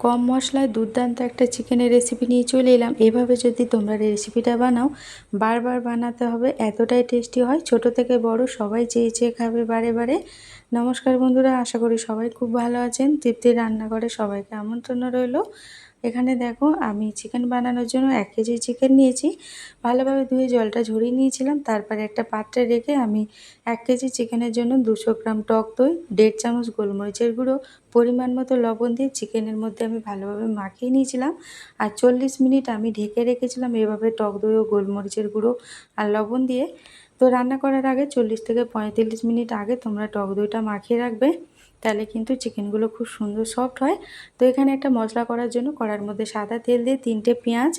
কম মশলায় দুর্দান্ত একটা চিকেনের রেসিপি নিয়ে চলে এলাম। এভাবে যদি তোমরা রেসিপিটা বানাও, বারবার বানাতে হবে, এতটাই টেস্টি হয়। ছোট থেকে বড়, সবাই চেয়ে চেয়ে খাবে বারে বারে। নমস্কার বন্ধুরা, আশা করি সবাই খুব ভালো আছেন। তৃপ্তির রান্নাঘরে সবাইকে আমন্ত্রণ রইল। এখানে দেখো আমি চিকেন বানানোর জন্য এক কেজি চিকেন নিয়েছি। ভালোভাবে ধুয়ে জলটা ঝরিয়ে নিয়েছিলাম। তারপরে একটা পাত্রে রেখে আমি এক কেজি চিকেনের জন্য দুশো গ্রাম টক দই, দেড় চামচ গোলমরিচের গুঁড়ো, পরিমাণ মতো লবণ দিয়ে চিকেনের মধ্যে আমি ভালোভাবে মাখিয়ে নিয়েছিলাম। আর চল্লিশ মিনিট আমি ঢেকে রেখেছিলাম এভাবে টক দই ও গোলমরিচের গুঁড়ো আর লবণ দিয়ে। তো রান্না করার আগে চল্লিশ থেকে পঁয়তাল্লিশ মিনিট আগে তোমরা টক দইটা মাখিয়ে রাখবে। তাহলে কিন্তু চিকেনগুলো খুব সুন্দর সফট হয়। তো এখানে একটা মশলা করার জন্য কড়ার মধ্যে সাদা তেল দিয়ে তিনটে পেঁয়াজ,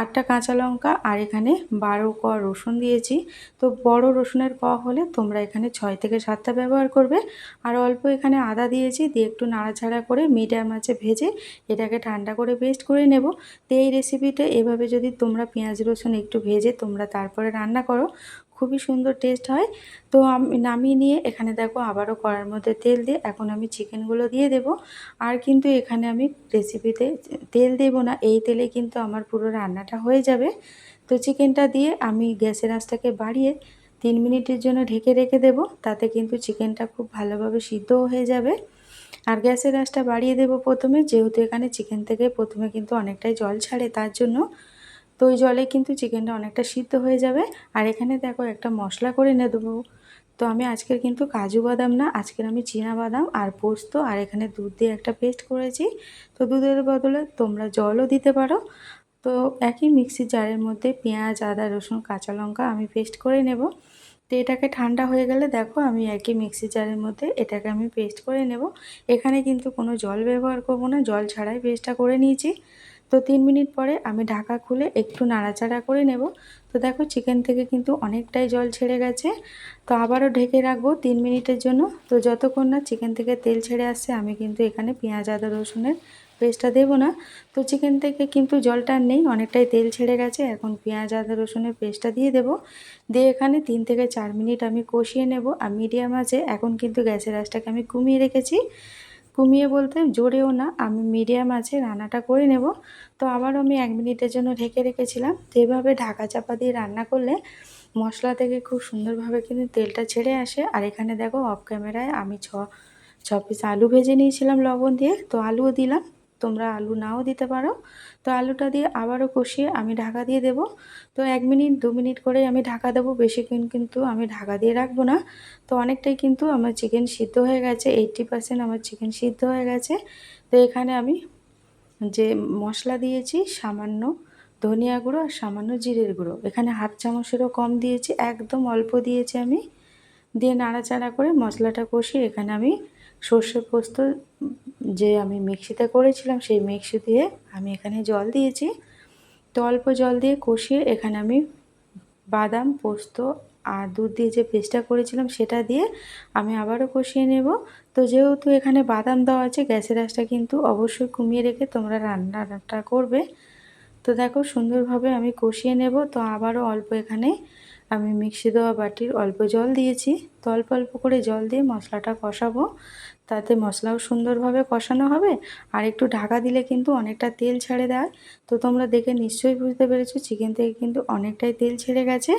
আটটা কাঁচা লঙ্কা আর এখানে বারো ক রসুন দিয়েছি। তো বড় রসুনের ক হলে তোমরা এখানে ছয় থেকে সাতটা ব্যবহার করবে। আর অল্প এখানে আদা দিয়েছি দিয়ে একটু নাড়াচাড়া করে মিডিয়াম আঁচে ভেজে এটাকে ঠান্ডা করে পেস্ট করে নেব। তো এই রেসিপিটা এভাবে যদি তোমরা পেঁয়াজ রসুন একটু ভেজে তোমরা তারপরে রান্না করো খুবই সুন্দর টেস্ট হয়। তো আমি, নামিয়ে নিয়ে এখানে দেখো আবারও কড়ার মধ্যে তেল দিয়ে এখন আমি চিকেনগুলো দিয়ে দেব। আর কিন্তু এখানে আমি রেসিপিতে তেল দেব না, এই তেলে কিন্তু আমার পুরো রান্নাটা হয়ে যাবে। তো চিকেনটা দিয়ে আমি গ্যাসের আঁচটাকে বাড়িয়ে তিন মিনিটের জন্য ঢেকে রেখে দেব, তাতে কিন্তু চিকেনটা খুব ভালোভাবে সিদ্ধও হয়ে যাবে। আর গ্যাসের আঁচটা বাড়িয়ে দেব প্রথমে, যেহেতু এখানে চিকেন থেকে প্রথমে কিন্তু অনেকটাই জল ছাড়ে, তার জন্য তো ওই জলে কিন্তু চিকেনটা অনেকটা সিদ্ধ হয়ে যাবে। আর এখানে দেখো একটা মশলা করে নিয়ে দেবো। তো আমি আজকের কিন্তু কাজু বাদাম না, আজকের আমি চীনা বাদাম আর পোস্ত আর এখানে দুধ দিয়ে একটা পেস্ট করেছি। তো দুধের বদলে তোমরা জলও দিতে পারো। তো একই মিক্সি জারের মধ্যে পেঁয়াজ, আদা, রসুন, কাঁচা লঙ্কা আমি পেস্ট করে নেব। তো এটাকে ঠান্ডা হয়ে গেলে দেখো আমি একই মিক্সি জারের মধ্যে এটাকে আমি পেস্ট করে নেব। এখানে কিন্তু কোনো জল ব্যবহার করব না, জল ছাড়াই পেস্টটা করে নিয়েছি। তো তিন মিনিট পরে আমি ঢাকা খুলে একটু নাড়াচাড়া করে নেব। তো দেখো চিকেন থেকে কিন্তু অনেকটাই জল ছেড়ে গেছে। তো আবারও ঢেকে রাখব তিন মিনিটের জন্য। তো যতক্ষণ না চিকেন থেকে তেল ছেড়ে আসছে, আমি কিন্তু এখানে পেঁয়াজ, আদা, রসুনের পেস্টটা দেবো না। তো চিকেন থেকে কিন্তু জলটা নেই, অনেকটাই তেল ছেড়ে গেছে। এখন পেঁয়াজ, আদা, রসুনের পেস্টটা দিয়ে দেব। দিয়ে এখানে তিন থেকে চার মিনিট আমি কষিয়ে নেব। আর মিডিয়াম আছে এখন কিন্তু গ্যাসের আঁচটাকে আমি কমিয়ে রেখেছি। কমিয়ে বলতে জোরেও না, আমি মিডিয়াম আছে, রান্নাটা করে নেব। তো আবার আমি এক মিনিটের জন্য ঢেকে রেখেছিলাম। তো এভাবে ঢাকা চাপা দিয়ে রান্না করলে মশলা থেকে খুব সুন্দরভাবে কিন্তু তেলটা ছেড়ে আসে। আর এখানে দেখো অফ ক্যামেরায় আমি ছ ছ পিস আলু ভেজে নিয়েছিলাম লবণ দিয়ে। তো আলুও দিলাম। তোমরা আলু নাও দিতে পারো। তো আলুটা দিয়ে আবারও কষিয়ে আমি ঢাকা দিয়ে দেব। তো এক মিনিট, দু মিনিট করে আমি ঢাকা দেবো। বেশিক্ষণ কিন্তু আমি ঢাকা দিয়ে রাখব না। তো অনেকটাই কিন্তু আমার চিকেন সিদ্ধ হয়ে গেছে এইটটি পার্সেন্ট আমার চিকেন সিদ্ধ হয়ে গেছে। তো এখানে আমি যে মশলা দিয়েছি, সামান্য ধনিয়া গুঁড়ো আর সামান্য জিরের গুঁড়ো। এখানে হাফ চামচেরও কম দিয়েছি, একদম অল্প দিয়েছি আমি। দিয়ে নাড়াচাড়া করে মশলাটা কষিয়ে এখানে আমি সর্ষে পোস্ত যে আমি মিক্সিতে করেছিলাম, সেই মিক্সি দিয়ে আমি এখানে জল দিয়েছি। তো অল্প জল দিয়ে কষিয়ে এখানে আমি বাদাম, পোস্ত আর দুধ দিয়ে যে পেস্টটা করেছিলাম, সেটা দিয়ে আমি আবারও কষিয়ে নেব। তো যেহেতু এখানে বাদাম দেওয়া আছে, গ্যাসের আঁচটা কিন্তু অবশ্যই কমিয়ে রেখে তোমরা রান্নাটা করবে। তো দেখো সুন্দরভাবে আমি কষিয়ে নেব। তো আবারও অল্প এখানে আমি মিক্সি দেওয়া বাটির অল্প জল দিয়েছি। তো অল্প অল্প করে জল দিয়ে মশলাটা কষাবো। তাতে মশলাও সুন্দরভাবে কষানো হবে। আর একটু ঢাকা দিলে কিন্তু অনেকটা তেল ছেড়ে দেয়। তো তোমরা দেখে নিশ্চয়ই বুঝতে পেরেছ চিকেন থেকে কিন্তু অনেকটাই তেল ছেড়ে গেছে।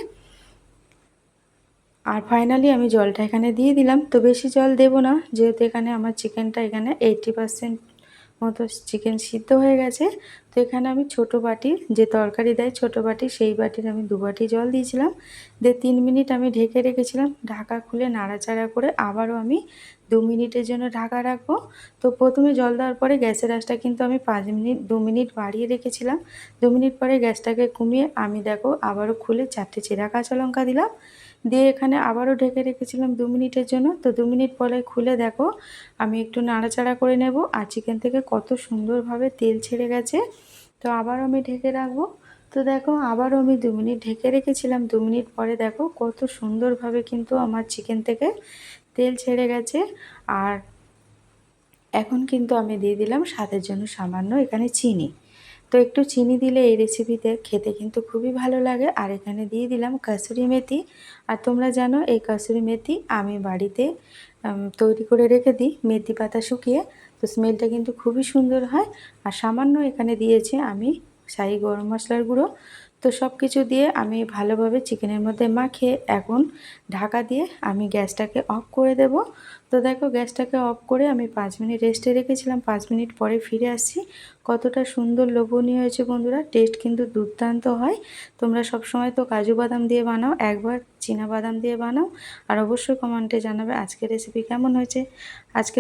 আর ফাইনালি আমি জলটা এখানে দিয়ে দিলাম। তো বেশি জল দেব না, যেহেতু এখানে আমার চিকেনটা এখানে এইটটি পারসেন্ট মতো চিকেন সিদ্ধ হয়ে গেছে। তো এখানে আমি ছোট বাটির যে তরকারি দেয় ছোট বাটি, সেই বাটির আমি দু বাটি জল দিয়েছিলাম। দিয়ে তিন মিনিট আমি ঢেকে রেখেছিলাম, ঢাকা খুলে নাড়াচাড়া করে আবারও আমি দু মিনিটের জন্য ঢাকা রাখব। তো প্রথমে জল দেওয়ার পরে গ্যাসের আঁচটা কিন্তু আমি পাঁচ মিনিট, দু মিনিট বাড়িয়ে রেখেছিলাম। দু মিনিট পরে গ্যাসটাকে কমিয়ে আমি দেখো আবারও খুলে চারটে চেরা কাঁচা লঙ্কা দিলাম। দিয়ে এখানে আবারও ঢেকে রেখেছিলাম দু মিনিটের জন্য। তো দু মিনিট পরে খুলে দেখো, আমি একটু নাড়াচাড়া করে নেব। আর চিকেন থেকে কত সুন্দরভাবে তেল ছেড়ে গেছে। তো আবার আমি ঢেকে রাখব। তো দেখো, আবারও আমি দু মিনিট ঢেকে রেখেছিলাম। দু মিনিট পরে দেখো, কত সুন্দরভাবে কিন্তু আমার চিকেন থেকে তেল ছেড়ে গেছে। আর এখন কিন্তু আমি দিয়ে দিলাম স্বাদের জন্য সামান্য এখানে চিনি। তো একটু চিনি দিলে এই রেসিপিতে খেতে কিন্তু খুবই ভালো লাগে। আর এখানে দিয়ে দিলাম কাসুরি মেথি। আর তোমরা জানো এই কাসুরি মেথি আমি বাড়িতে তৈরি করে রেখে দিই মেথি পাতা শুকিয়ে। তো স্মেলটা কিন্তু খুবই সুন্দর হয়। আর সামান্য এখানে দিয়েছি আমি শাহি গরম মশলার গুঁড়ো। তো সব কিছু দিয়ে আমি ভালোভাবে চিকেনের মধ্যে মাখিয়ে এখন ঢাকা দিয়ে আমি গ্যাসটাকে অফ করে দেব। তো দেখো গ্যাসটাকে অফ করে আমি পাঁচ মিনিট রেস্টে রেখেছিলাম, পাঁচ মিনিট পরে ফিরে আসছি। কতটা সুন্দর লোভনীয় হয়েছে বন্ধুরা, টেস্ট কিন্তু দুর্দান্ত হয়। তোমরা সব সময় তো কাজু বাদাম দিয়ে বানাও, একবার চীনা বাদাম দিয়ে বানাও। আর অবশ্যই কমেন্টে জানাবে আজকের রেসিপি কেমন হয়েছে। আজকে